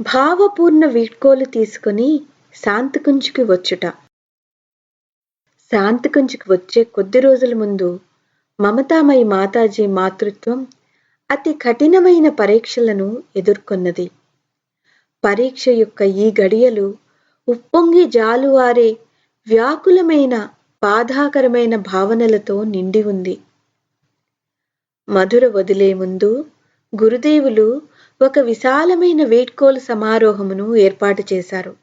భావపూర్ణ వీడ్కోలు తీసుకుని శాంతికుంజుకి వచ్చుట. శాంతికుంజుకి వచ్చే కొద్ది రోజుల ముందు మమతామయి మాతాజీ మాతృత్వం అతి కఠినమైన పరీక్షలను ఎదుర్కొన్నది. పరీక్ష యొక్క ఈ గడియలు ఉప్పొంగి జాలువారే వ్యాకులమైన బాధాకరమైన భావనలతో నిండి ఉంది. మధుర వదిలే ముందు గురుదేవులు ఒక విశాలమైన వేడ్కోలు సమారోహమును ఏర్పాటు చేశారు.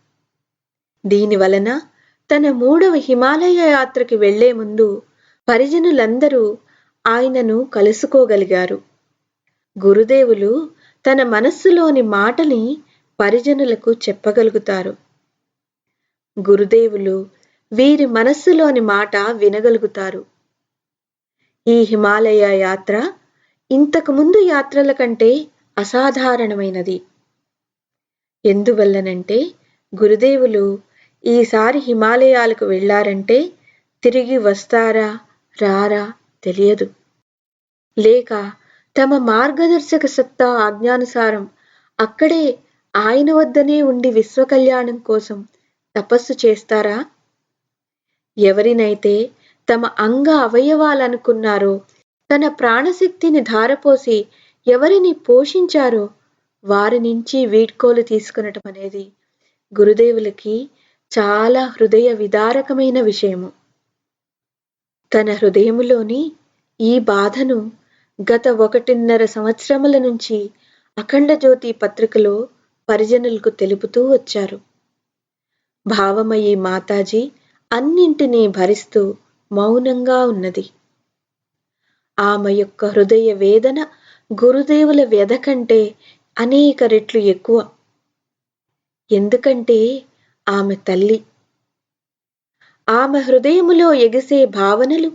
దీని వలన తన మూడవ హిమాలయ యాత్రకి వెళ్ళే ముందు పరిజనులందరూ ఆయనను కలుసుకోగలిగారు. గురుదేవులు తన మనస్సులోని మాటని పరిజనులకు చెప్పగలుగుతారు. గురుదేవులు వీరి మనస్సులోని మాట వినగలుగుతారు. ఈ హిమాలయ యాత్ర ఇంతకుముందు యాత్రల కంటే అసాధారణమైనది. ఎందువల్లనంటే గురుదేవులు ఈసారి హిమాలయాలకు వెళ్ళారంటే తిరిగి వస్తారా రారా తెలియదు. లేక తమ మార్గదర్శక సత్తా ఆజ్ఞానుసారం అక్కడే ఆయన వద్దనే ఉండి విశ్వ కళ్యాణం కోసం తపస్సు చేస్తారా? ఎవరినైతే తమ అంగ అవయవాలనుకున్నారో తన ప్రాణశక్తిని ధారపోసి ఎవరిని పోషించారో వారి నుంచి వీడ్కోలు తీసుకునటం అనేది గురుదేవులకి చాలా హృదయ విదారకమైన విషయము. తన హృదయములోని ఈ బాధను గత ఒకటిన్నర సంవత్సరముల నుంచి అఖండ జ్యోతి పత్రికలో పరిజనులకు తెలుపుతూ వచ్చారు. భావమయ్యి మాతాజీ అన్నింటినీ భరిస్తూ మౌనంగా ఉన్నది. ఆమె యొక్క హృదయ వేదన గురుదేవుల వ్యధ కంటే అనేక రెట్లు ఎక్కువ. ఎందుకంటే ఆమె తల్లి. ఆమె హృదయములో ఎగిసే భావనలు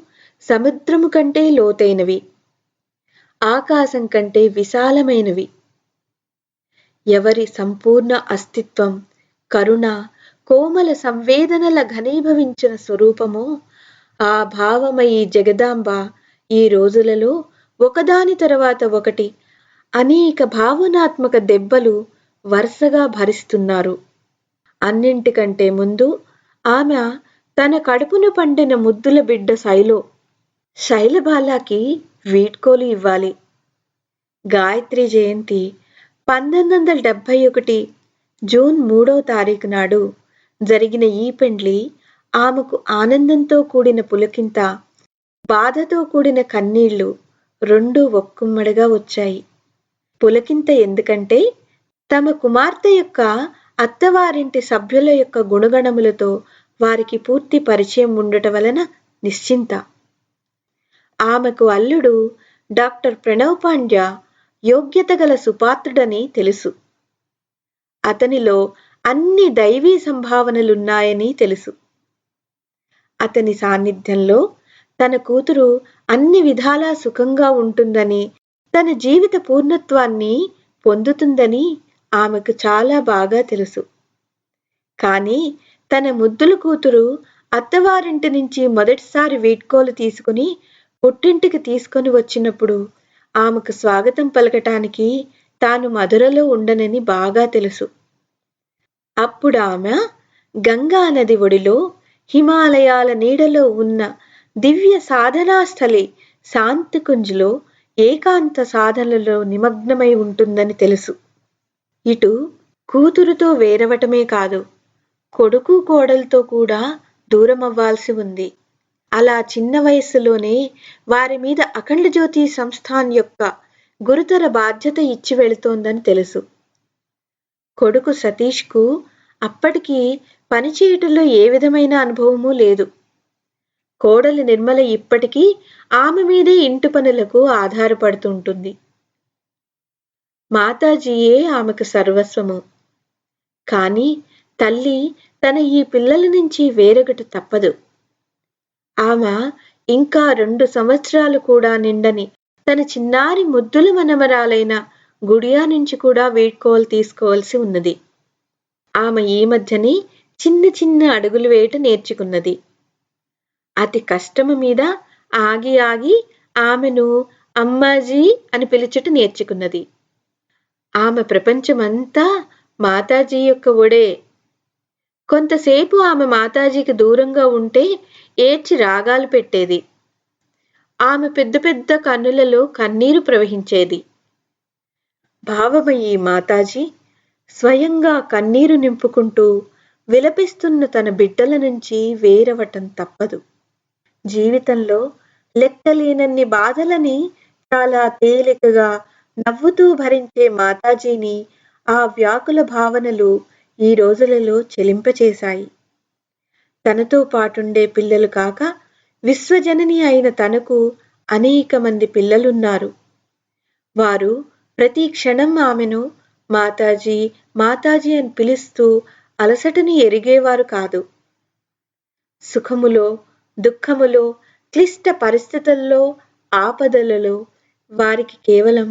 సముద్రము కంటే లోతైనవి. ఆకాశం కంటే విశాలమైనవి. ఎవరి సంపూర్ణ అస్తిత్వం కరుణ కోమల సంవేదనల ఘనీభవించిన స్వరూపమో ఆ భావమయీ జగదాంబ ఈ రోజులలో ఒకదాని తర్వాత ఒకటి అనేక భావనాత్మక దెబ్బలు వరుసగా భరిస్తున్నారు. అన్నింటికంటే ముందు ఆమె తన కడుపును పండిన ముద్దుల బిడ్డ శైలో శైలబాలాకి వీడ్కోలు ఇవ్వాలి. గాయత్రి జయంతి పంతొమ్మిది వందల డెబ్భై ఒకటి జూన్ మూడవ తారీఖు నాడు జరిగిన ఈ పెండ్లి ఆమెకు ఆనందంతో కూడిన పులకింత బాధతో కూడిన కన్నీళ్ళు రెండూ ఒక్కుమ్మడిగా వచ్చాయి. పులకింత ఎందుకంటే తమ కుమార్తె యొక్క అత్తవారింటి సభ్యుల యొక్క గుణగణములతో వారికి పూర్తి పరిచయం ఉండటం వలన నిశ్చింత. ఆమెకు అల్లుడు డాక్టర్ ప్రణవ్ పాండ్య యోగ్యత గల సుపాత్రుడని తెలుసు. అతనిలో అన్ని దైవీ సంభావనలున్నాయని తెలుసు. అతని సాన్నిధ్యంలో తన కూతురు అన్ని విధాలా సుఖంగా ఉంటుందని తన జీవిత పూర్ణత్వాన్ని పొందుతుందని ఆమెకు చాలా బాగా తెలుసు. కానీ తన ముద్దుల కూతురు అత్తవారింటి నుంచి మొదటిసారి వీడ్కోలు తీసుకుని పుట్టింటికి తీసుకొని వచ్చినప్పుడు ఆమెకు స్వాగతం పలకటానికి తాను మధురలో ఉండనని బాగా తెలుసు. అప్పుడు ఆమె గంగా నది ఒడిలో హిమాలయాల నీడలో ఉన్న దివ్య సాధనాస్థలి శాంతికుంజ్లో ఏకాంత సాధనలో నిమగ్నమై ఉంటుందని తెలుసు. ఇటు కూతురుతో వేరవటమే కాదు కొడుకు కోడలతో కూడా దూరం అవ్వాల్సి ఉంది. అలా చిన్న వయస్సులోనే వారి మీద అఖండ జ్యోతి సంస్థాన్ యొక్క గురుతర బాధ్యత ఇచ్చి వెళుతోందని తెలుసు. కొడుకు సతీష్కు అప్పటికి పనిచేయటంలో ఏ విధమైన అనుభవమూ లేదు. కోడలి నిర్మల ఇప్పటికీ ఆమె మీదే ఇంటి పనులకు ఆధారపడుతుంటుంది. మాతాజీయే ఆమెకు సర్వస్వము. కానీ తల్లి తన ఈ పిల్లల నుంచి వేరొకటి తప్పదు. ఆమె ఇంకా రెండు సంవత్సరాలు కూడా నిండని తన చిన్నారి ముద్దుల మనమరాలైన గుడియా నుంచి కూడా వీడ్కోలు తీసుకోవాల్సి ఉన్నది. ఆమె ఈ మధ్యనే చిన్న చిన్న అడుగులు వేయట నేర్చుకున్నది. అతి కష్టము మీద ఆగి ఆగి ఆమెను అమ్మాజీ అని పిలుచుట నేర్చుకున్నది. ఆమె ప్రపంచమంతా మాతాజీ యొక్క ఒడే. కొంతసేపు ఆమె మాతాజీకి దూరంగా ఉంటే ఏడ్చి రాగాలు పెట్టేది. ఆమె పెద్ద పెద్ద కన్నులలో కన్నీరు ప్రవహించేది. భావమయ్యి మాతాజీ స్వయంగా కన్నీరు నింపుకుంటూ విలపిస్తున్న తన బిడ్డల నుంచి వేరవటం తప్పదు. జీవితంలో లెక్కలేనన్ని బాధలని చాలా తేలికగా నవ్వుతూ భరించే మాతాజీని ఆ వ్యాకుల భావనలు ఈ రోజులలో చెలింపచేశాయి. తనతో పాటుండే పిల్లలు కాక విశ్వజనని అయిన తనకు అనేక మంది పిల్లలున్నారు. వారు ప్రతి క్షణం ఆమెను మాతాజీ మాతాజీ అని పిలుస్తూ అలసటని ఎరిగేవారు కాదు. సుఖములో దుఃఖములో క్లిష్ట పరిస్థితుల్లో ఆపదలలో వారికి కేవలం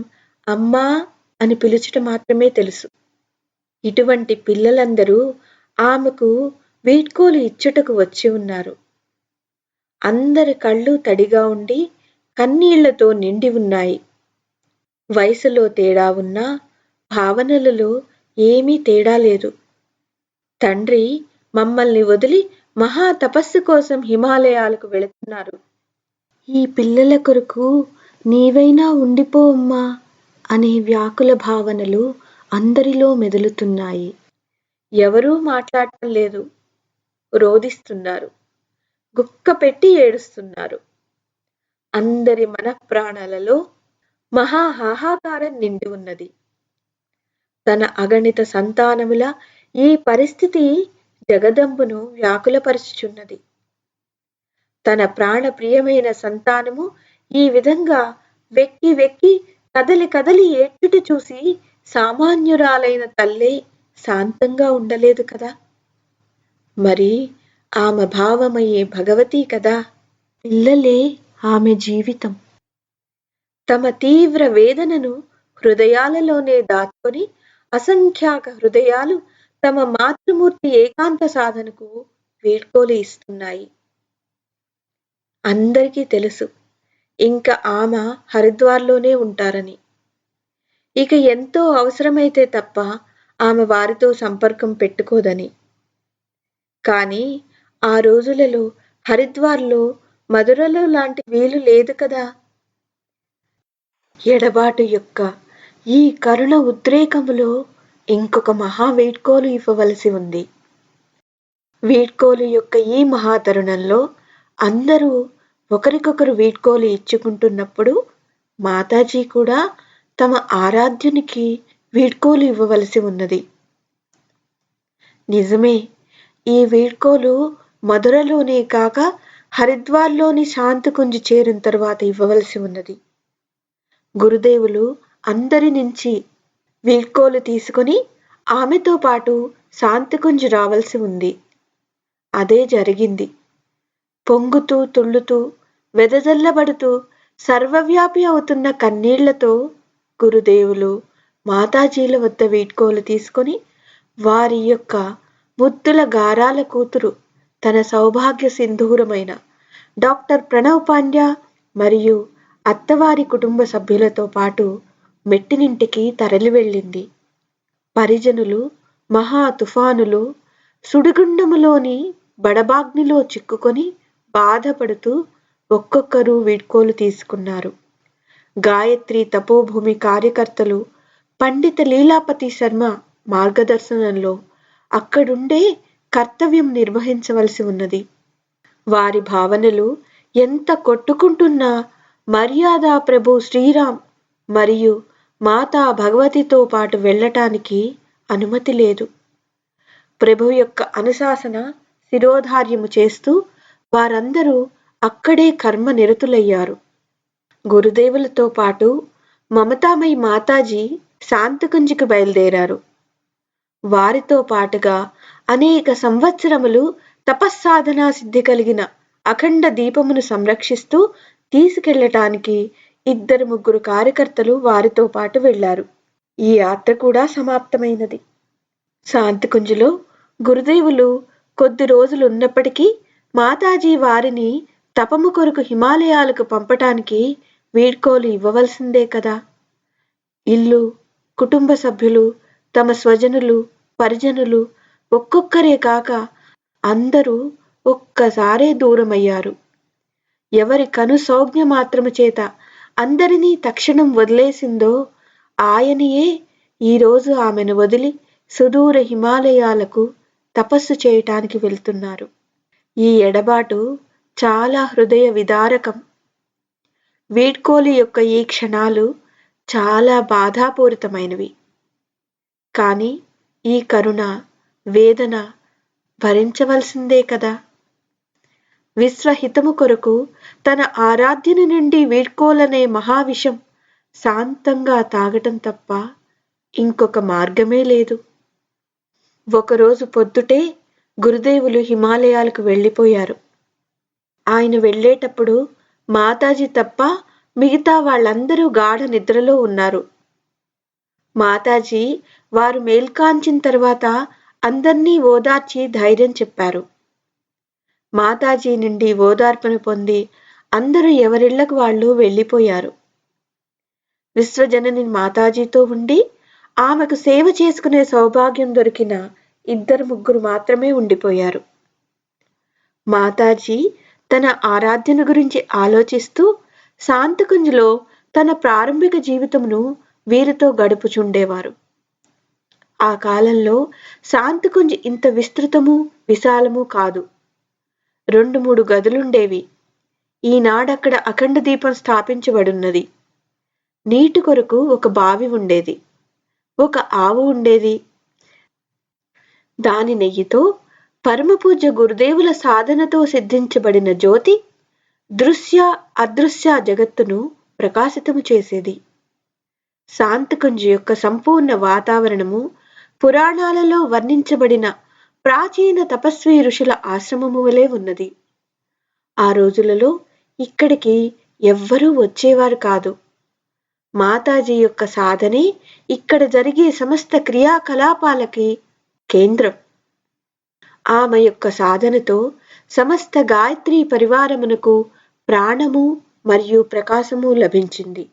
అమ్మా అని పిలుచుట మాత్రమే తెలుసు. ఇటువంటి పిల్లలందరూ ఆమెకు వీడ్కోలు ఇచ్చుటకు వచ్చి ఉన్నారు. అందరి కళ్ళు తడిగా ఉండి కన్నీళ్ళతో నిండి ఉన్నాయి. వయసులో తేడా ఉన్నా భావనలలో ఏమీ తేడా లేదు. తండ్రి మమ్మల్ని వదిలి మహా తపస్సు కోసం హిమాలయాలకు వెళుతున్నారు. ఈ పిల్లల కొరకు నీవైనా ఉండిపో అమ్మా అనే వ్యాకుల భావనలు అందరిలో మెదులుతున్నాయి. ఎవరూ మాట్లాడటం లేదు. రోధిస్తున్నారు. గుక్క పెట్టి ఏడుస్తున్నారు. అందరి మనఃప్రాణాలలో మహా హాహాకారం నిండి ఉన్నది. తన అగణిత సంతానముల ఈ పరిస్థితి జగదంబును వ్యాకులపరుచుచున్నది. తన ప్రాణ ప్రియమైన సంతానము ఈ విధంగా వెక్కి వెక్కి కదలి కదలి ఏడ్చుట చూసి సామాన్యురాలైన తల్లే శాంతంగా ఉండలేదు కదా? మరి ఆమె భావమయ్యే భగవతి కదా? పిల్లలే ఆమె జీవితం. తమ తీవ్ర వేదనను హృదయాలలోనే దాచుకొని అసంఖ్యాక హృదయాలు తమ మాతృమూర్తి ఏకాంత సాధనకు వీడ్కోలు ఇస్తున్నాయి. అందరికీ తెలుసు ఇంకా ఆమె హరిద్వార్లోనే ఉంటారని. ఇక ఎంతో అవసరమైతే తప్ప ఆమె వారితో సంపర్కం పెట్టుకోదని. కానీ ఆ రోజులలో హరిద్వార్లో మధురలో లాంటి వీలు లేదు కదా. ఎడబాటు యొక్క ఈ కరుణ ఉద్రేకములో ఇంకొక మహా వీడ్కోలు ఇవ్వవలసి ఉంది. వీడ్కోలు యొక్క ఈ మహాతరుణంలో అందరూ ఒకరికొకరు వీడ్కోలు ఇచ్చుకుంటున్నప్పుడు మాతాజీ కూడా తమ ఆరాధ్యునికి వీడ్కోలు ఇవ్వవలసి ఉన్నది. నిజమే ఈ వీడ్కోలు మధురలోనే కాక హరిద్వార్లోని శాంతికుంజి చేరిన తర్వాత ఇవ్వవలసి ఉన్నది. గురుదేవులు అందరి నుంచి వీడ్కోలు తీసుకొని ఆమెతో పాటు శాంతికుంజ్ రావాల్సి ఉంది. అదే జరిగింది. పొంగుతూ తుళ్ళుతూ వెదజల్లబడుతూ సర్వవ్యాపి అవుతున్న కన్నీళ్ళతో గురుదేవులు మాతాజీల వద్ద వీడ్కోలు తీసుకొని వారి యొక్క ముద్దుల గారాల కూతురు తన సౌభాగ్య సింధూరమైన డాక్టర్ ప్రణవ్ పాండ్య మరియు అత్తవారి కుటుంబ సభ్యులతో పాటు మెట్టినింటికి తరలి వెళ్ళింది. పరిజనులు మహా తుఫానులు సుడిగుండములోని బడబాగ్నిలో చిక్కుకొని బాధపడుతూ ఒక్కొక్కరు వీడ్కోలు తీసుకున్నారు. గాయత్రి తపోభూమి కార్యకర్తలు పండిత లీలాపతి శర్మ మార్గదర్శనంలో అక్కడుండే కర్తవ్యం నిర్వహించవలసి ఉన్నది. వారి భావనలు ఎంత కొట్టుకుంటున్నా మర్యాద ప్రభు శ్రీరామ్ మరియు మాతా భగవతితో పాటు వెళ్ళటానికి అనుమతి లేదు. ప్రభు యొక్క అనుశాసన శిరోధార్యము చేస్తూ వారందరూ అక్కడే కర్మ నిరతులయ్యారు. గురుదేవులతో పాటు మమతామయి మాతాజీ శాంతకుంజికి బయలుదేరారు. వారితో పాటుగా అనేక సంవత్సరములు తపస్సాధనా సిద్ధి కలిగిన అఖండ దీపమును సంరక్షిస్తూ తీసుకెళ్ళటానికి ఇద్దరు ముగ్గురు కార్యకర్తలు వారితో పాటు వెళ్ళారు ఈ యాత్ర కూడా సమాప్తమైనది. శాంతికుంజులో గురుదేవులు కొద్ది రోజులు ఉన్నప్పటికీ మాతాజీ వారిని తపము కొరకు హిమాలయాలకు పంపటానికి వీడ్కోలు ఇవ్వవలసిందే కదా. ఇల్లు కుటుంబ సభ్యులు తమ స్వజనులు పరిజనులు ఒక్కొక్కరే కాక అందరూ ఒక్కసారే దూరమయ్యారు. ఎవరి కను సౌజ్ఞ మాత్రము చేత అందరినీ తక్షణం వదిలేసిందో ఆయనయే ఈరోజు ఆమెను వదిలి సుదూర హిమాలయాలకు తపస్సు చేయటానికి వెళ్తున్నారు. ఈ ఎడబాటు చాలా హృదయ విదారకం. వీడ్కోలు యొక్క ఈ క్షణాలు చాలా బాధాపూరితమైనవి. కానీ ఈ కరుణ వేదన భరించవలసిందే కదా? విశ్వహితము కొరకు తన ఆరాధ్యని నుండి వీడ్కోలనే మహావిషం శాంతంగా తాగటం తప్ప ఇంకొక మార్గమే లేదు. ఒకరోజు పొద్దుటే గురుదేవులు హిమాలయాలకు వెళ్ళిపోయారు. ఆయన వెళ్ళేటప్పుడు మాతాజీ తప్ప మిగతా వాళ్ళందరూ గాఢ నిద్రలో ఉన్నారు. మాతాజీ వారు మేల్కాంచిన తర్వాత అందర్నీ ఓదార్చి ధైర్యం చెప్పారు. మాతాజీ నుండి ఓదార్పును పొంది అందరూ ఎవరిళ్ళకు వాళ్ళు వెళ్ళిపోయారు. విశ్వజనని మాతాజీతో ఉండి ఆమెకు సేవ చేసుకునే సౌభాగ్యం దొరికిన ఇద్దరు ముగ్గురు మాత్రమే ఉండిపోయారు. మాతాజీ తన ఆరాధ్యను గురించి ఆలోచిస్తూ శాంతకుంజ్లో తన ప్రారంభిక జీవితమును వీరితో గడుపుచుండేవారు. ఆ కాలంలో శాంతకుంజ్ ఇంత విస్తృతము విశాలము కాదు. రెండు మూడు గదులుండేవి. ఈనాడక్కడ అఖండ దీపం స్థాపించబడున్నది. నీటి కొరకు ఒక బావి ఉండేది. ఒక ఆవు ఉండేది. దాని నెయ్యితో పరమపూజ్య గురుదేవుల సాధనతో సిద్ధించబడిన జ్యోతి దృశ్య అదృశ్య జగత్తును ప్రకాశితము చేసేది. శాంతకుంజ్ యొక్క సంపూర్ణ వాతావరణము పురాణాలలో వర్ణించబడిన ప్రాచీన తపస్వి ఋషుల ఆశ్రమము వలె ఉన్నది. ఆ రోజులలో ఇక్కడికి ఎవ్వరూ వచ్చేవారు కాదు. మాతాజీ యొక్క సాధనే ఇక్కడ జరిగే సమస్త క్రియాకలాపాలకి కేంద్రం. ఆమె యొక్క సాధనతో సమస్త గాయత్రి పరివారమునకు ప్రాణము మరియు ప్రకాశము లభించింది.